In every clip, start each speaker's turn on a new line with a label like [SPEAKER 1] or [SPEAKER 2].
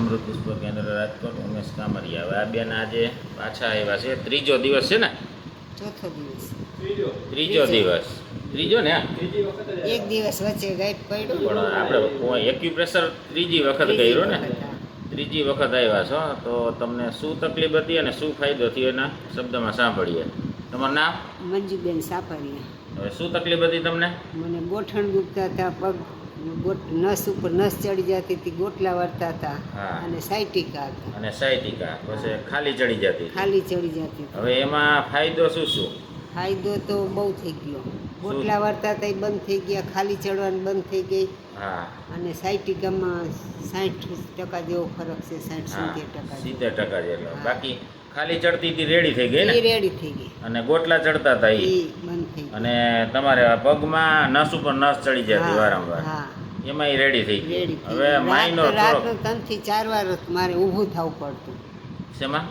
[SPEAKER 1] અમૃત પુષ્પ કેન્દ્ર રાજકોટ ઉમેશ કામરિયા. હવે આ બેન આજે પાછા આવ્યા છે. ત્રીજો દિવસ છે ને?
[SPEAKER 2] ચોથો દિવસ.
[SPEAKER 1] ત્રીજો.
[SPEAKER 2] ત્રીજો.
[SPEAKER 1] દિવસ. ત્રીજો ને?
[SPEAKER 2] એક દિવસ વચ્ચે ગાઈડ પડ્યો.
[SPEAKER 1] પણ આપણે એક્યુપ્રેશર ત્રીજી વખત કર્યો ને? ત્રીજી વખત આવ્યા છો. તો તમને શું તકલીફ હતી અને શું ફાયદો થયો એના શબ્દમાં સાંભળીએ. તમારું નામ?
[SPEAKER 2] મંજુબેન સાપરિયા.
[SPEAKER 1] હવે શું તકલીફ હતી તમને?
[SPEAKER 2] મને ગોઠણ દુખતા હતા પગ ગોટ નસ ઉપર નસ ચડી જતી હતી ગોટલા વળતા હતા અને સાયટિકા હતા.
[SPEAKER 1] અને સાયટિકા પછી ખાલી ચડી જતી
[SPEAKER 2] ખાલી ચડી જતી
[SPEAKER 1] હવે એમાં ફાયદો શું શું?
[SPEAKER 2] ફાયદો તો બહુ થઈ ગયો. ગોટલા વળતા હતા એ બંધ થઈ ગયા ખાલી ચડવાનું બંધ થઈ ગઈ. અને સાયટિકામાં સાઠ ટકા જેવો ફરક છે સાઠ સિત્તેર ટકા.
[SPEAKER 1] સિત્તેર ટકા જેટલો. બાકી ખાલી ચડતી હતી રેડી થઈ ગઈ ને?
[SPEAKER 2] રેડી થઈ ગઈ.
[SPEAKER 1] અને ગોટલા ચડતા હતા
[SPEAKER 2] બંધ થઈ
[SPEAKER 1] અને તમારે પગમાં નસ ઉપર નસ ચડી જતી વારંવાર.
[SPEAKER 2] હા.
[SPEAKER 1] એમાં રેડી થઈ ગઈ.
[SPEAKER 2] રેડી થઈ
[SPEAKER 1] હવે
[SPEAKER 2] ગઈ. રાત
[SPEAKER 1] થોડોક
[SPEAKER 2] ત્રણથી ચાર વાર મારે ઊભું થવું પડતું.
[SPEAKER 1] શેમાં?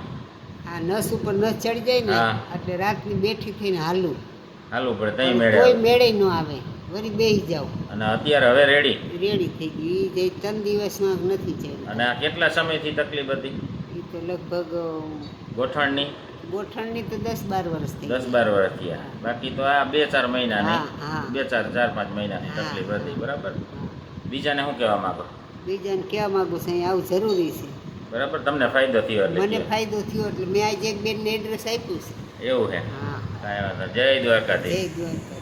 [SPEAKER 2] આ નસ ઉપર નસ ચડી જાય ને
[SPEAKER 1] હા.
[SPEAKER 2] એટલે રાતની બેઠી થઈને હાલું.
[SPEAKER 1] હાલવું પડે તઈ
[SPEAKER 2] કોઈ
[SPEAKER 1] મેળે
[SPEAKER 2] મેળે ન આવે. વળી બેસી જાવ
[SPEAKER 1] અને અત્યારે હવે રેડી.
[SPEAKER 2] રેડી થઈ ગઈ. જે ત્રણ દિવસમાં નથી ચડી
[SPEAKER 1] અને આ કેટલા સમયથી તકલીફ હતી?
[SPEAKER 2] તો લગભગ
[SPEAKER 1] ગોઠણની?
[SPEAKER 2] ગોઠણની તો દસ બાર વર્ષ થઈ
[SPEAKER 1] દસ બાર વર્ષ થયા. બાકી તો આ બે ચાર મહિનાની. બે ચાર ચાર પાંચ મહિનાની. તકલીફ હતી બરાબર? બીજાને શું કહેવા માંગો?
[SPEAKER 2] બીજાને કહેવા માંગુ છું આવું જરૂરી છે.
[SPEAKER 1] બરાબર? તમને ફાયદો થયો એટલે
[SPEAKER 2] મને ફાયદો થયો એટલે મેં આજે એક બેનને એડ્રેસ આપ્યું છે.
[SPEAKER 1] એવું
[SPEAKER 2] હા.
[SPEAKER 1] જય દ્વારકાધીશ.
[SPEAKER 2] જય દ્વારકા